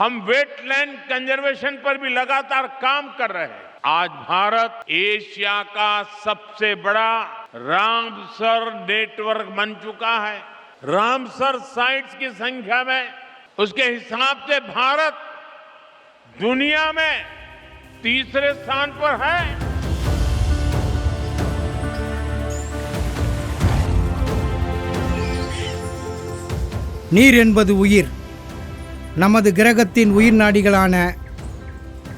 हम wetland conservation पर भी लगातार काम कर रहे हैं आज भारत एशिया का सबसे बड़ा रामसर नेटवर्क बन चुका है रामसर साइट्स की संख्या में उसके हिसाब से भारत दुनिया में तीसरे स्थान पर है நீர் என்பது உயிர் நமது கிரகத்தின் உயிர் நாடிகளான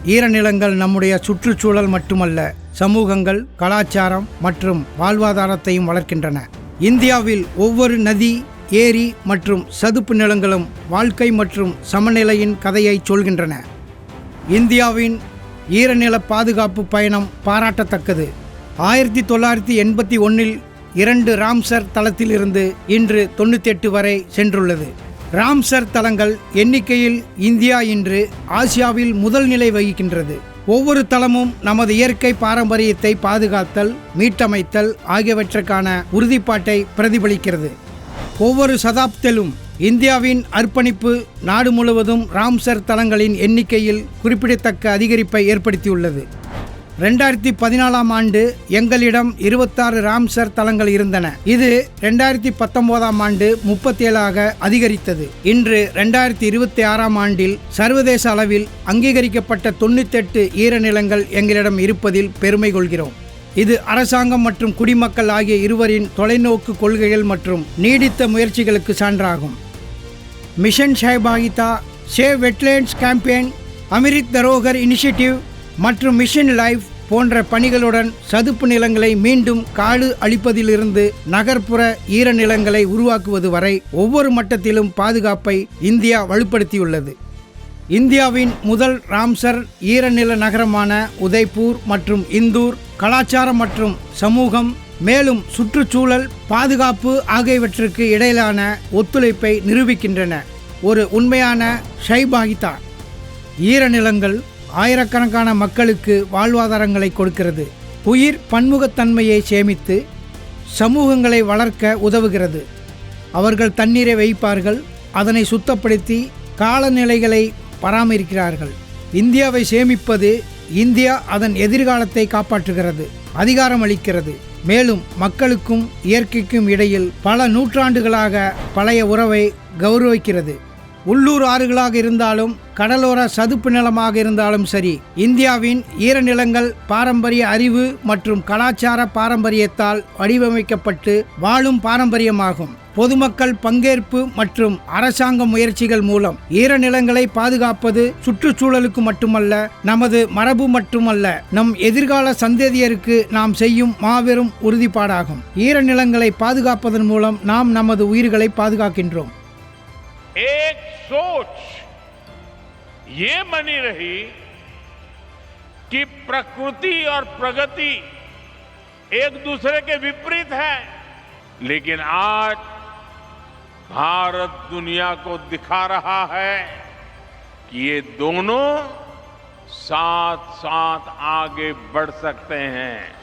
ஈரநிலங்கள் நம்முடைய சுற்றுச்சூழல் மட்டுமல்ல சமூகங்கள் கலாச்சாரம் மற்றும் வாழ்வாதாரத்தையும் வளர்க்கின்றன. இந்தியாவில் ஒவ்வொரு நதி ஏரி மற்றும் சதுப்பு நிலங்களும் வாழ்க்கை மற்றும் சமநிலையின் கதையை சொல்கின்றன. இந்தியாவின் ஈரநில பாதுகாப்பு பயணம் பாராட்டத்தக்கது. ஆயிரத்தி தொள்ளாயிரத்தி எண்பத்தி ஒன்றில் இரண்டு ராம்சர் தளத்திலிருந்து இன்று தொண்ணூற்றி எட்டு வரை சென்றுள்ளது. ராம்சர் தளங்கள் எண்ணிக்கையில் இந்தியா இன்று ஆசியாவில் முதல் நிலை வகிக்கின்றது. ஒவ்வொரு தளமும் நமது இயற்கை பாரம்பரியத்தை பாதுகாத்தல் மீட்டமைத்தல் ஆகியவற்றுக்கான உறுதிப்பாட்டை பிரதிபலிக்கிறது. ஒவ்வொரு சதாப்திலும் இந்தியாவின் அர்ப்பணிப்பு நாடு முழுவதும் ராம்சர் தளங்களின் எண்ணிக்கையில் குறிப்பிடத்தக்க அதிகரிப்பை ஏற்படுத்தியுள்ளது. ரெண்டாயிரத்தி பதினாலாம் ஆண்டு எங்களிடம் இருபத்தாறு ராம்சர் தளங்கள் இருந்தன. இது ரெண்டாயிரத்தி பத்தொன்பதாம் ஆண்டு முப்பத்தேழாக அதிகரித்தது. இன்று ரெண்டாயிரத்தி இருபத்தி ஆறாம் ஆண்டில் சர்வதேச அளவில் அங்கீகரிக்கப்பட்ட தொண்ணூத்தெட்டு ஈரநிலங்கள் எங்களிடம் இருப்பதில் பெருமை கொள்கிறோம். இது அரசாங்கம் மற்றும் குடிமக்கள் ஆகிய இருவரின் தொலைநோக்கு கொள்கைகள் மற்றும் நீடித்த முயற்சிகளுக்கு சான்றாகும். Mission ஷைபாகிதா save wetlands campaign Amrit Dharohar initiative மற்றும் மிஷன் லைஃப் போன்ற பணிகளுடன் சதுப்பு நிலங்களை மீண்டும் காடு அளிப்பதிலிருந்து நகர்ப்புற ஈரநிலங்களை உருவாக்குவது வரை ஒவ்வொரு மட்டத்திலும் பாதுகாப்பை இந்தியா வலுப்படுத்தியுள்ளது. இந்தியாவின் முதல் ராம்சர் ஈரநில நகரமான உதய்பூர் மற்றும் இந்தூர் கலாச்சாரம் மற்றும் சமூகம் மேலும் சுற்றுச்சூழல் பாதுகாப்பு ஆகியவற்றுக்கு இடையிலான ஒத்துழைப்பை நிரூபிக்கின்றன. ஒரு உண்மையான ஷைபாகிதா. ஈரநிலங்கள் ஆயிரக்கணக்கான மக்களுக்கு வாழ்வாதாரங்களை கொடுக்கிறது. உயிர் பன்முகத்தன்மையை சேமித்து சமூகங்களை வளர்க்க உதவுகிறது. அவர்கள் தண்ணீரை வைப்பார்கள் அதனை சுத்தப்படுத்தி காலநிலைகளை பராமரிக்கிறார்கள். இந்தியாவை சேமிப்பது இந்தியா அதன் எதிர்காலத்தை காப்பாற்றுகிறது அதிகாரம் அளிக்கிறது மேலும் மக்களுக்கும் இயற்கைக்கும் இடையில் பல நூற்றாண்டுகளாக பழைய உறவை கௌரவிக்கிறது. உள்ளூர் ஆறுகளாக இருந்தாலும் கடலோர சதுப்பு நிலமாக இருந்தாலும் சரி இந்தியாவின் ஈரநிலங்கள் பாரம்பரிய அறிவு மற்றும் கலாச்சார பாரம்பரியத்தால் வடிவமைக்கப்பட்டு வாழும் பாரம்பரியமாகும். பொதுமக்கள் பங்கேற்பு மற்றும் அரசாங்க முயற்சிகள் மூலம் ஈரநிலங்களை பாதுகாப்பது சுற்றுச்சூழலுக்கு மட்டுமல்ல நமது மரபு மட்டுமல்ல நம் எதிர்கால சந்ததியருக்கு நாம் செய்யும் மாபெரும் உறுதிப்பாடாகும். ஈரநிலங்களை பாதுகாப்பதன் மூலம் நாம் நமது உயிர்களை பாதுகாக்கின்றோம். सोच। ये बनी रही कि प्रकृति और प्रगति एक दूसरे के विपरीत है, लेकिन आज भारत दुनिया को दिखा रहा है कि ये दोनों साथ साथ आगे बढ़ सकते हैं।